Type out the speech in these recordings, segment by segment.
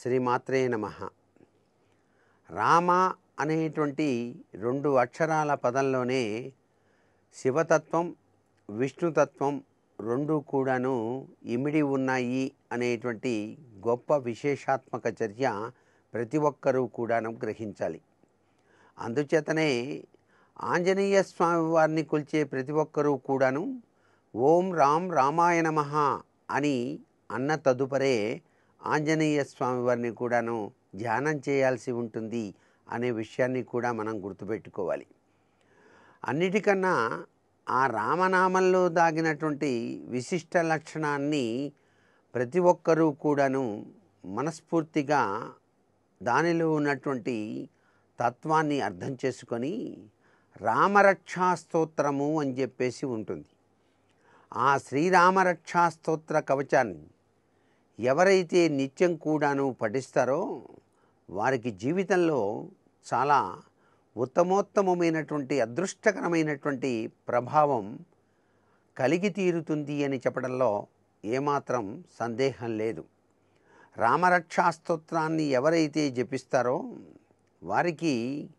శ్రీమాత్రే నమ. రామ అనేటువంటి రెండు అక్షరాల పదంలోనే శివతత్వం విష్ణుతత్వం రెండు కూడాను ఇమిడి ఉన్నాయి అనేటువంటి గొప్ప విశేషాత్మక చర్య ప్రతి ఒక్కరూ కూడాను గ్రహించాలి. అందుచేతనే ఆంజనేయ స్వామి వారిని కొలిచే ప్రతి ఒక్కరూ కూడాను ఓం రామ్ రామాయ నమః అని అన్న తదుపరే ఆంజనేయ స్వామి వారిని కూడాను ధ్యానం చేయాల్సి ఉంటుంది అనే విషయాన్ని కూడా మనం గుర్తుపెట్టుకోవాలి. అన్నిటికన్నా ఆ రామనామంలో దాగినటువంటి విశిష్ట లక్షణాన్ని ప్రతి ఒక్కరూ కూడాను మనస్ఫూర్తిగా దానిలో ఉన్నటువంటి తత్వాన్ని అర్థం చేసుకొని రామరక్షా స్తోత్రము అని చెప్పేసి ఉంటుంది. ఆ శ్రీరామరక్షా స్తోత్ర కవచాన్ని ఎవరైతే నిత్యం కూడాను పఠిస్తారో వారికి జీవితంలో చాలా ఉత్తమోత్తమమైనటువంటి అదృష్టకరమైనటువంటి ప్రభావం కలిగి తీరుతుంది అని చెప్పడంలో ఏమాత్రం సందేహం లేదు. రామరక్షాస్తోత్రాన్ని ఎవరైతే జపిస్తారో వారికి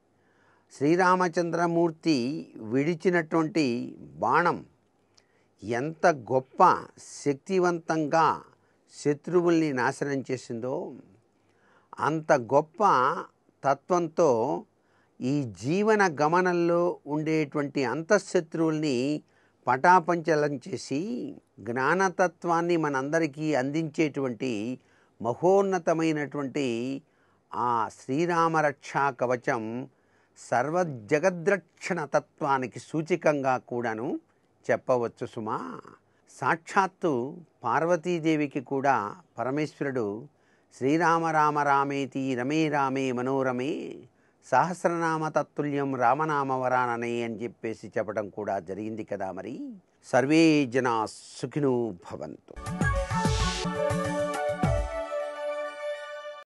శ్రీరామచంద్రమూర్తి విడిచినటువంటి బాణం ఎంత గొప్ప శక్తివంతంగా శత్రువుల్ని నాశనం చేసిందో అంత గొప్ప తత్వంతో ఈ జీవన గమనంలో ఉండేటువంటి అంతఃశత్రువుల్ని పటాపంచలం చేసి జ్ఞానతత్వాన్ని మనందరికీ అందించేటువంటి మహోన్నతమైనటువంటి ఆ శ్రీరామరక్షా కవచం సర్వజగద్రక్షణ తత్వానికి సూచికంగా కూడాను చెప్పవచ్చు సుమా. సాక్షాత్తు పార్వతీదేవికి కూడా పరమేశ్వరుడు శ్రీరామ రామ రామేతి రమే రామే మనోరమే సహస్రనామ తత్తుల్యం రామనామ వరాననే అని చెప్పేసి చెప్పడం కూడా జరిగింది కదా మరి. సర్వే జనా సుఖినో భవంతు.